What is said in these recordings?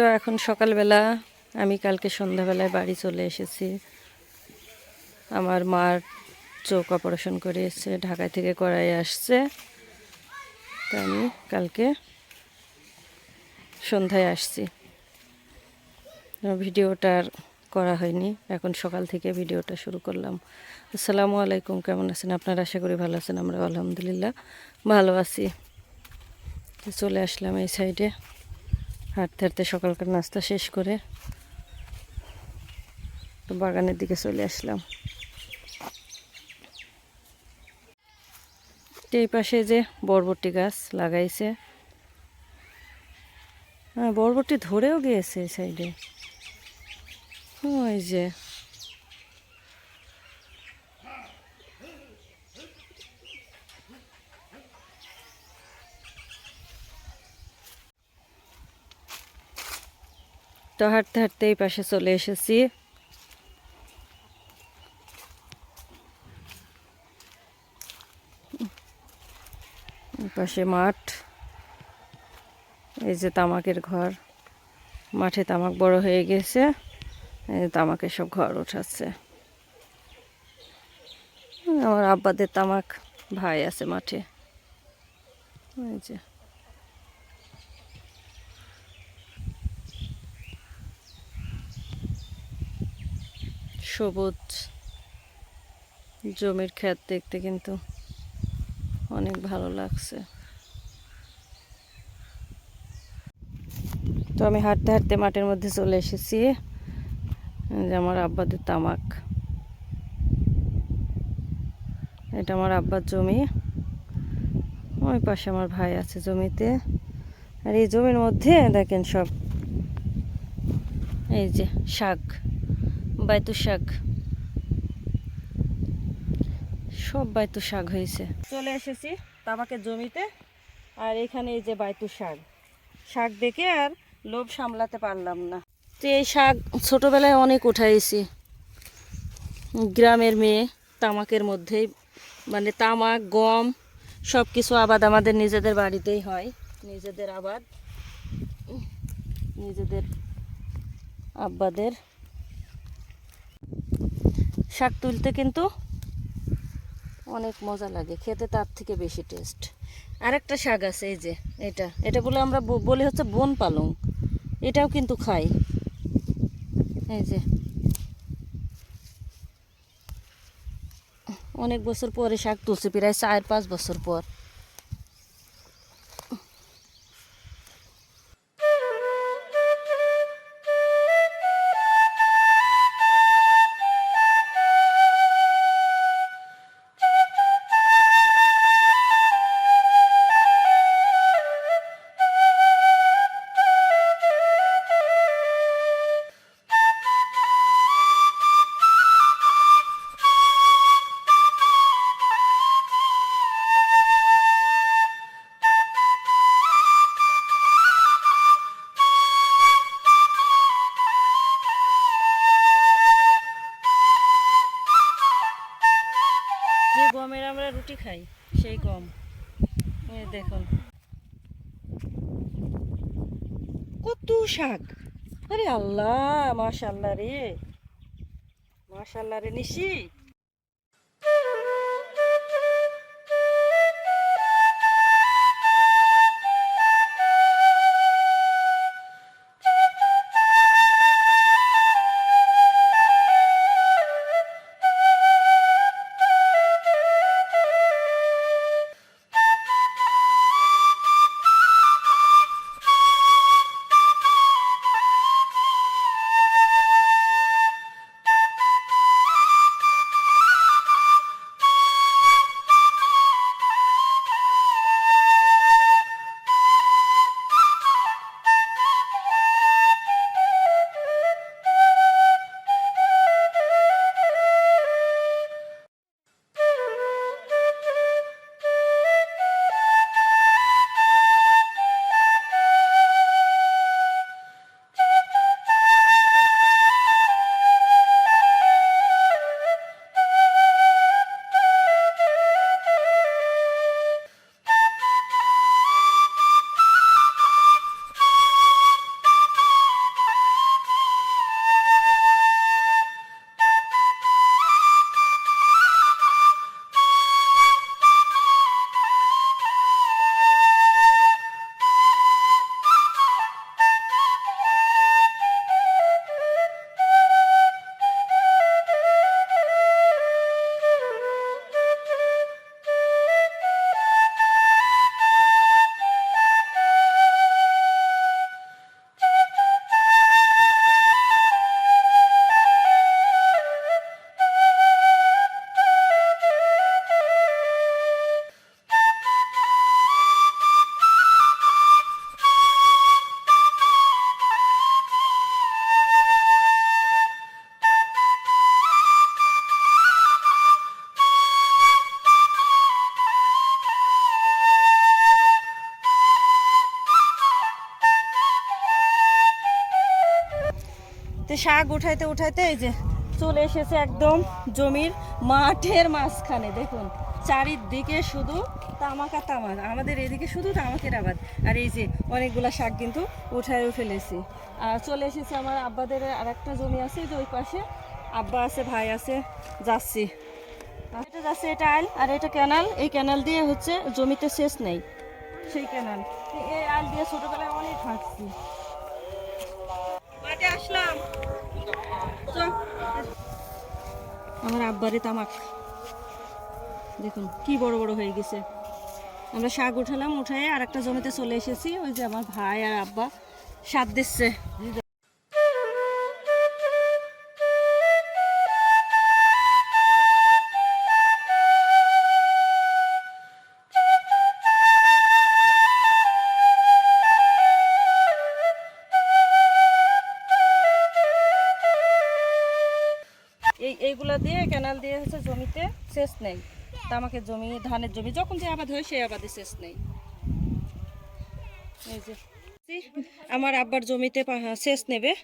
তো এখন সকালবেলা আমি কালকে সন্ধ্যাবেলায় বাড়ি চলে এসেছি। আমার মার চোখ অপারেশন করে এসছে ঢাকায় থেকে করাই আসছে। তো আমি কালকে সন্ধ্যায় আসছি। ভিডিওটা আর করা হয়নি। এখন সকাল থেকে ভিডিওটা শুরু করলাম। আসসালামু আলাইকুম, কেমন আছেন? আপনারা আশা করি ভালো আছেন আমরা আলহামদুলিল্লাহ ভালো আছি। চলে আসলাম এই সাইডে হাঁটতে হাঁটতে সকালকার নাস্তা শেষ করে তো বাগানের দিকে চলে আসলাম। এই পাশে যে বরবটি গাছ লাগাইছে। হ্যাঁ বরবটি ধরেও গিয়েছে সাইডে ওই যে তো হাঁটতে হাঁটতে এই পাশে চলে এসেছি। পাশে মাঠ। এই যে তামাকের ঘর। মাঠে তামাক বড় হয়ে গেছে। এই তামাকের সব ঘর উঠাচ্ছে। আমার আব্বাদের তামাক ভাই আছে মাঠে। এই যে। সবুজ জমির ক্ষেত দেখতে কিন্তু অনেক ভালো লাগছে। তো আমি হাঁটতে হাঁটতে মাঠের মধ্যে চলে এসেছি যে আমার আব্বাদের তামাক। এটা আমার আব্বার জমি। ওই পাশে আমার ভাই আছে জমিতে। আর এই জমির মধ্যে দেখেন সব, এই যে শাক। বাইতু শাক সব বাইতু শাক হয়েছে। চলে এসেছি তামাকের জমিতে, আর এখানে এই যে বাইতু শাক শাক দেখে আর লোভ সামলাতে পারলাম না। তো এই শাক ছোটোবেলায় অনেক উঠাইছি। গ্রামের মেয়ে তামাকের মধ্যেই মানে তামাক, গম সব কিছু আবাদ আমাদের নিজেদের বাড়িতেই হয়। নিজেদের আবাদ, নিজেদের আব্বাদের শাক তুলতে কিন্তু অনেক মজা লাগে, খেতে তার থেকে বেশি টেস্ট আরেকটা শাক আছে, এই যে এটা। এটা বলে আমরা বলি হচ্ছে বন পালং। এটাও কিন্তু খাই। এই যে। অনেক বছর পরে শাক তুলছে, প্রায় চার পাঁচ বছর পর। গমের আমরা রুটি খাই, সেই গম। দেখুন। কত শাক। আরে আল্লাহ মাশাল্লাহ রে। মাশাল্লাহ রে নিশি। শাক উঠাইতে উঠাইতে এই যে চলে এসেছে একদম জমির মাঠের মাঝখানে, দেখুন। চারিদিকে শুধু তামাক আর তামাক। আমাদের এদিকে শুধু তামাকের আবাদ। আর এই যে অনেকগুলা শাক কিন্তু উঠায়ও ফেলেছি। আর চলে এসেছে আমার আব্বাদের আর একটা জমি আছে যে ওই পাশে। আব্বা আছে, ভাই আছে, যাচ্ছি। এটা যাচ্ছে, এটা আইল, আর এটা ক্যানাল। এই ক্যানাল দিয়ে হচ্ছে জমিতে শেষ নেই। সেই ক্যানাল। এই আইল দিয়ে ছোটোবেলায় অনেক হাঁটছি। আমার আব্বারে তামাক। দেখুন, কি বড় বড় হয়ে গেছে। আমরা শাক উঠালাম উঠাই আর একটা জমিতে চলে এসেছি। ওই যে আমার ভাই আর আব্বা সাত দিচ্ছে। দিয়ে ক্যানাল দিয়ে হচ্ছে জমিতে সেচ নেই। তামাকের জমি, ধানের জমি, যখন যে আবাদ হয়, সেই আবাদে সেচ নেই। এই যে আমার আব্বার জমিতে পা- সেচ নেবে।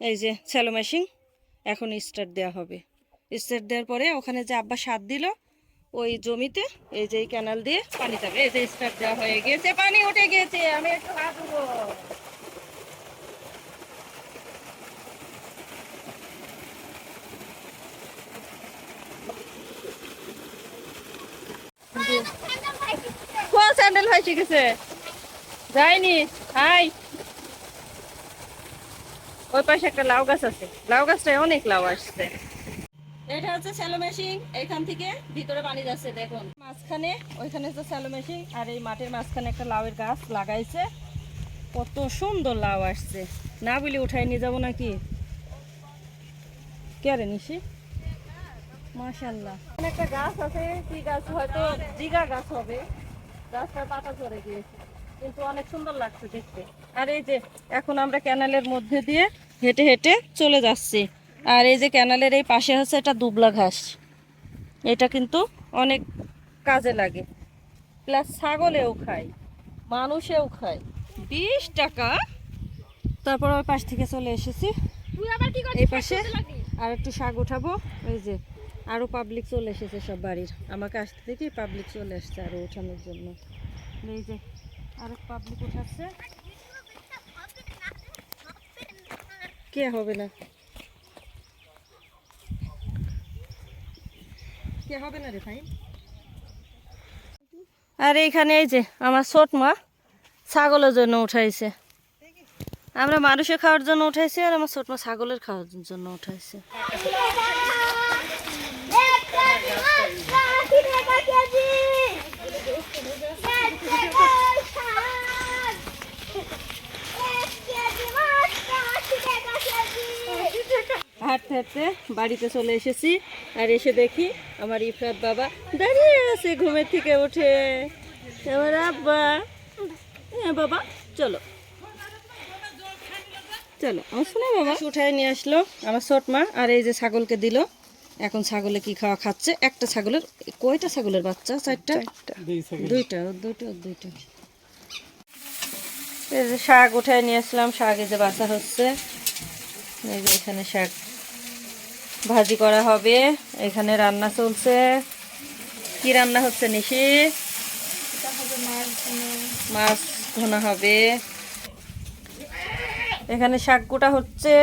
এই যে স্যালো মেশিন এখন স্টার্ট দেওয়া হবে। স্টার্ট দেওয়ার পরে ওখানে যে আব্বা সার দিল, ওই জমিতে এই যে ক্যানাল দিয়ে পানি যাবে এই যে স্টার্ট দেওয়া হয়ে গিয়েছে পানি উঠে গিয়েছে আমি একটু হাত হয়ে শিখেছে যাইনি হাই। ওই পাশে একটা লাউ গাছ আছে। লাউ গাছটায় অনেক লাউ আসছে। এটা হচ্ছে স্যালো মেশিন এখান থেকে ভিতরে পানি যাচ্ছে দেখুন। মাঝখানে ওইখানে হচ্ছে স্যালো মেশিন আর এই মাঠের মাঝখানে একটা লাউয়ের গাছ লাগাইছে। কত সুন্দর লাউ আসছে। না বলি উঠাই নিয়ে যাব নাকি? কে নিশি? মাশাল্লাহ এখানে একটা গাছ আছে কি গাছ হয়তো জিগা গাছ হবে। গাছটার পাতা ঝরে গিয়েছে। কিন্তু অনেক সুন্দর লাগছে দেখতে। আর এই যে এখন আমরা ক্যানালের মধ্যে দিয়ে হেঁটে হেঁটে চলে যাচ্ছি। আর এই যে ক্যানালের এই পাশে হচ্ছে এটা দুবলা ঘাস। এটা কিন্তু অনেক কাজে লাগে। প্লাস ছাগলেও খায় মানুষেও খায়। বিশ টাকা। তারপর ওই পাশ থেকে চলে এসেছি। এই পাশে আর একটু শাক উঠাবো। এই যে আরও পাবলিক চলে এসেছে সব বাড়ির। আমাকে আসতে দেখি পাবলিক চলে এসছে আরও ওঠানোর জন্য। এই যে আরও পাবলিক উঠাচ্ছে। কে হবে না? কে হবে না রে ভাই? আর এইখানে এই যে, আমার ছোট মা ছাগলের জন্য উঠাইছে। আমরা মানুষের খাওয়ার জন্য উঠাইছি আর আমার ছোট মা ছাগলের খাওয়ার জন্য উঠাইছে। হাঁটতে হাঁটতে বাড়িতে চলে এসেছি। আর এসে দেখি আমার ইফরাত বাবা দাঁড়িয়ে আছে ঘুমের থেকে উঠে। আমার আব্বা। হ্যাঁ বাবা চলো। চলো আমার শোনো বাবা। উঠায় নিয়ে আসলো আমার ছোট মা আর এই যে ছাগলকে দিল। এখন ছাগলে কি খাওয়া খাচ্ছে? একটা ছাগলের কয়টা ছাগলের বাচ্চা? চারটা? দুইটা দুইটা দুইটা। এই যে শাক উঠায় নিয়ে আসলাম শাক এই যে বাসা হচ্ছে। এই যে এখানে শাক ভাজি করা হবে। এখানে রান্না চলছে। কি রান্না হচ্ছে নিশি? মাছ ধোনা। হবে। এখানে শাক কুটা হচ্ছে।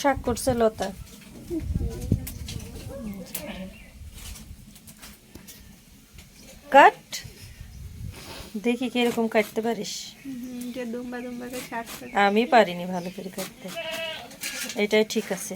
শাক করছে লতা। কাট। দেখি কীরকম কাটতে পারিস। আমি পারিনি ভালো করে কাটতে। এটাই ঠিক আছে।